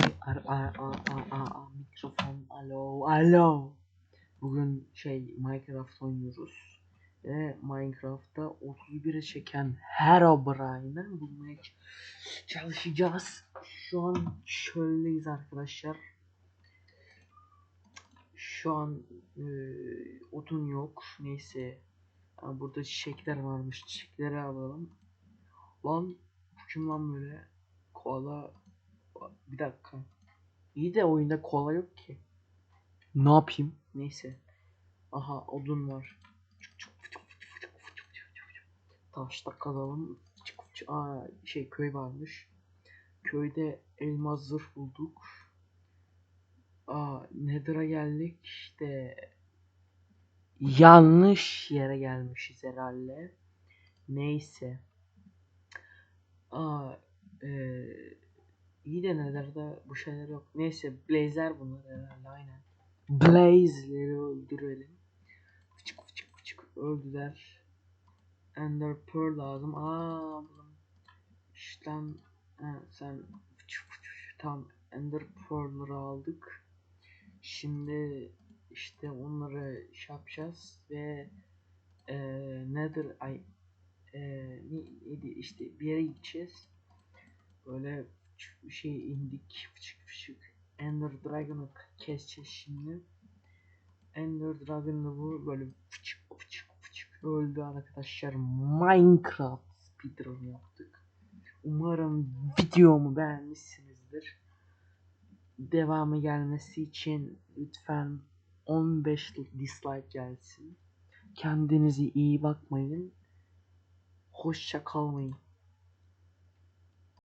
Ar, ar, ar, ar, ar, ar, mikrofon alo alo. Bugün şey Minecraft oynuyoruz. Ve Minecraft'ta 31'e çeken Herobrine'ı bulmaya ç- çalışacağız. Şu an çöldeyiz arkadaşlar. Şu an e, odun yok. Neyse. Ha, burada çiçekler varmış. Çiçekleri alalım. Lan kim lan böyle? Koala. Bir dakika. İyi de oyunda koala yok ki. Ne yapayım? Neyse. Aha odun var. Taşta kazalım. Aa, şey köy varmış. Köyde elmas zırh bulduk. Aa, Nether'a geldik işte. Yanlış yere gelmişiz herhalde. Neyse. Aa, eee iyi de Nether'da bu şeyler yok. Neyse Blazer bunlar herhalde aynen. Blaze'leri öldürelim. Fıçık fıçık fıçık öldüler. Ender Pearl lazım. Aa buldum. İşte ha, sen fıçık fıçık tam Ender Pearl'ları aldık. Şimdi işte onları şey yapacağız ve eee Nether ay eee neydi işte bir yere gideceğiz. Böyle şey indik fıçık fıçık. Ender Dragon'ı keseceğiz şimdi. Ender Dragon'ı bu böyle fıçık fıçık fıçık öldü arkadaşlar. Minecraft speedrun yaptık. Umarım videomu beğenmişsinizdir. Devamı gelmesi için lütfen 15 dislike gelsin. Kendinize iyi bakmayın. Hoşça kalmayın.